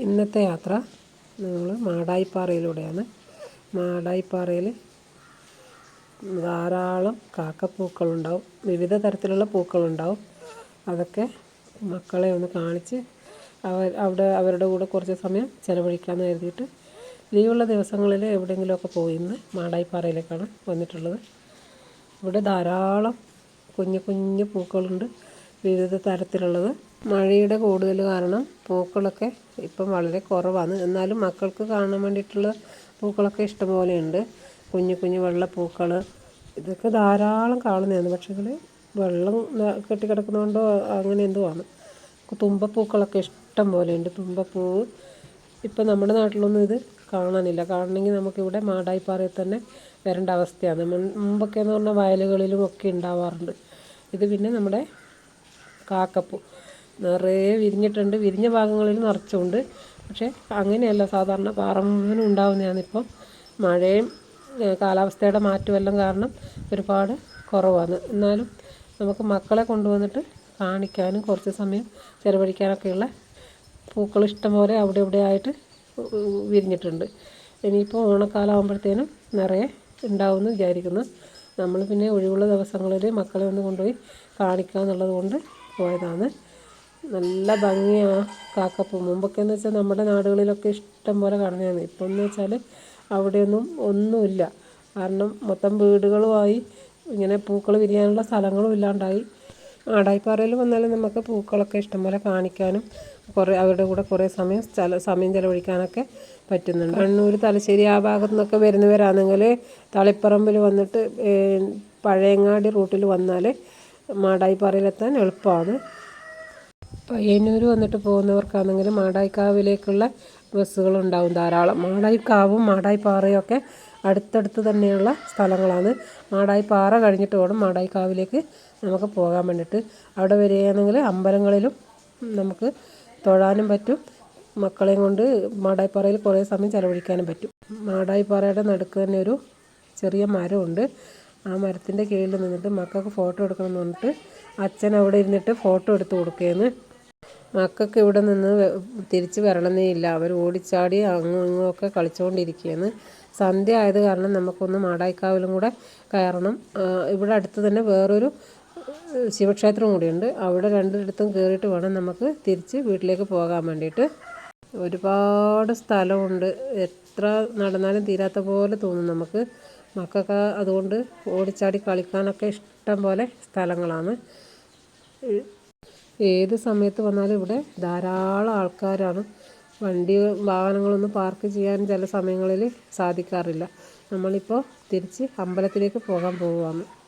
ഇന്നത്തെ യാത്ര നമ്മൾ മാടായിപ്പാറയിലൂടെയാണ്. മാടായിപ്പാറയിൽ ധാരാളം കാക്കപ്പൂക്കളുണ്ടാവും. വിവിധ തരത്തിലുള്ള പൂക്കളുണ്ടാവും. അതൊക്കെ മക്കളെ ഒന്ന് കാണിച്ച് അവർ അവിടെ അവരുടെ കൂടെ കുറച്ച് സമയം ചിലവഴിക്കാമെന്ന് കരുതിയിട്ട് ലീവുള്ള ദിവസങ്ങളിൽ എവിടെയെങ്കിലുമൊക്കെ പോയി ഇന്ന് മാടായിപ്പാറയിലേക്കാണ് വന്നിട്ടുള്ളത്. ഇവിടെ ധാരാളം കുഞ്ഞു കുഞ്ഞു പൂക്കളുണ്ട്. വിവിധ തരത്തിലുള്ളത്. മഴയുടെ കൂടുതൽ കാരണം പൂക്കളൊക്കെ ഇപ്പം വളരെ കുറവാണ്. എന്നാലും മക്കൾക്ക് കാണാൻ വേണ്ടിയിട്ടുള്ള പൂക്കളൊക്കെ ഇഷ്ടംപോലെ ഉണ്ട് കുഞ്ഞു കുഞ്ഞു വെള്ളപ്പൂക്കൾ ഇതൊക്കെ ധാരാളം കാണുന്നതാണ്. പക്ഷേ ഇതിൽ വെള്ളം കെട്ടിക്കിടക്കുന്നതുകൊണ്ടോ അങ്ങനെ എന്തോ ആണ് തുമ്പപ്പൂക്കളൊക്കെ ഇഷ്ടം പോലെ ഉണ്ട് തുമ്പപ്പൂവ് ഇപ്പം നമ്മുടെ നാട്ടിലൊന്നും ഇത് കാണാനില്ല. കാണണമെങ്കിൽ നമുക്കിവിടെ മാടായിപ്പാറയിൽ തന്നെ വരേണ്ട അവസ്ഥയാണ്. മുമ്പൊക്കെ എന്ന് പറഞ്ഞാൽ വയലുകളിലും ഒക്കെ ഉണ്ടാവാറുണ്ട്. ഇത് പിന്നെ നമ്മുടെ കാക്കപ്പൂ. നിറയെ വിരിഞ്ഞിട്ടുണ്ട്. വിരിഞ്ഞ ഭാഗങ്ങളിൽ നിറച്ചുണ്ട്. പക്ഷേ അങ്ങനെയല്ല. സാധാരണ പാറ മുഴുവനും ഉണ്ടാവുന്നതാണ് ഇപ്പം. മഴയും കാലാവസ്ഥയുടെ മാറ്റമെല്ലാം കാരണം ഒരുപാട് കുറവാണ്. എന്നാലും നമുക്ക് മക്കളെ കൊണ്ടുവന്നിട്ട് കാണിക്കാനും കുറച്ച് സമയം ചിലവഴിക്കാനൊക്കെയുള്ള പൂക്കൾ ഇഷ്ടംപോലെ അവിടെ ഇവിടെ ആയിട്ട് വിരിഞ്ഞിട്ടുണ്ട്. ഇനിയിപ്പോൾ ഓണക്കാലം ആകുമ്പോഴത്തേനും നിറയെ ഉണ്ടാവുമെന്ന് വിചാരിക്കുന്നു. നമ്മൾ പിന്നെ ഒഴിവുള്ള ദിവസങ്ങളിൽ മക്കളെ ഒന്ന് കൊണ്ടുപോയി കാണിക്കുക എന്നുള്ളത് കൊണ്ട് പോയതാണ്. നല്ല ഭംഗിയാണ് കാക്കപ്പൂ. മുമ്പൊക്കെ എന്ന് വെച്ചാൽ നമ്മുടെ നാടുകളിലൊക്കെ ഇഷ്ടം പോലെ കാണുന്നതാണ്. ഇപ്പം എന്ന് വെച്ചാൽ അവിടെയൊന്നും ഒന്നുമില്ല. കാരണം മൊത്തം വീടുകളുമായി ഇങ്ങനെ പൂക്കൾ വിരിയാനുള്ള സ്ഥലങ്ങളും ഇല്ലാണ്ടായി. ആടായിപ്പാറയിൽ വന്നാൽ നമുക്ക് പൂക്കളൊക്കെ ഇഷ്ടംപോലെ കാണിക്കാനും കുറേ അവരുടെ കൂടെ കുറേ സമയം സ്ഥല സമയം ചിലവഴിക്കാനൊക്കെ പറ്റുന്നുണ്ട്. കണ്ണൂർ തലശ്ശേരി ആ ഭാഗത്തു നിന്നൊക്കെ വരുന്നവരാണെങ്കിൽ തളിപ്പറമ്പിൽ വന്നിട്ട് പഴയങ്ങാടി റൂട്ടിൽ വന്നാൽ മാടായിപ്പാറയിലെത്താൻ എളുപ്പമാണ് പയ്യന്നൂർ വന്നിട്ട് പോകുന്നവർക്കാണെങ്കിൽ മാടായിക്കാവിലേക്കുള്ള ബസ്സുകളുണ്ടാവും ധാരാളം. മാടായിക്കാവും മാടായിപ്പാറയും ഒക്കെ അടുത്തടുത്ത് തന്നെയുള്ള സ്ഥലങ്ങളാണ്. മാടായിപ്പാറ കഴിഞ്ഞിട്ട് വേണം മാടായിക്കാവിലേക്ക് നമുക്ക് പോകാൻ വേണ്ടിയിട്ട് അവിടെ വരികയാണെങ്കിൽ അമ്പലങ്ങളിലും നമുക്ക് തൊഴാനും പറ്റും. മക്കളെയും കൊണ്ട് മാടായിപ്പാറയിൽ കുറേ സമയം ചിലവഴിക്കാനും പറ്റും. മാടായിപ്പാറയുടെ നടുക്ക് തന്നെ ഒരു ചെറിയ മരമുണ്ട്. ആ മരത്തിന്റെ കീഴിൽ നിന്നിട്ട് മക്കൾക്ക് ഫോട്ടോ എടുക്കണം എന്ന് പറഞ്ഞിട്ട് അച്ഛൻ അവിടെ ഇരുന്നിട്ട് ഫോട്ടോ എടുത്ത് കൊടുക്കുകയെന്ന് മക്കൾക്ക് ഇവിടെ നിന്ന് തിരിച്ച് വരണമെന്നേ ഇല്ല. അവർ ഓടിച്ചാടി അങ്ങും ഇങ്ങും ഒക്കെ കളിച്ചുകൊണ്ടിരിക്കുകയാണ് സന്ധ്യ ആയത് കാരണം നമുക്കൊന്ന് മാടായിക്കാവിലും കൂടെ കയറണം. ഇവിടെ അടുത്ത് തന്നെ വേറൊരു ശിവക്ഷേത്രം കൂടിയുണ്ട്. അവിടെ രണ്ടിടത്തും കയറിയിട്ട് വേണം നമുക്ക് തിരിച്ച് വീട്ടിലേക്ക് പോകാൻ വേണ്ടിയിട്ട്. ഒരുപാട് സ്ഥലമുണ്ട്. എത്ര നടന്നാലും തീരാത്ത പോലെ തോന്നും നമുക്ക്. മക്കൾക്ക് അതുകൊണ്ട് ഓടിച്ചാടി കളിക്കാനൊക്കെ ഇഷ്ടം പോലെ സ്ഥലങ്ങളാണ്. ഏത് സമയത്ത് വന്നാലും ഇവിടെ ധാരാളം ആൾക്കാരാണ്. വണ്ടി വാഹനങ്ങളൊന്നും പാർക്ക് ചെയ്യാൻ ചില സമയങ്ങളിൽ സാധിക്കാറില്ല. നമ്മളിപ്പോൾ തിരിച്ച് അമ്പലത്തിലേക്ക് പോകാൻ പോവുകയാണ്.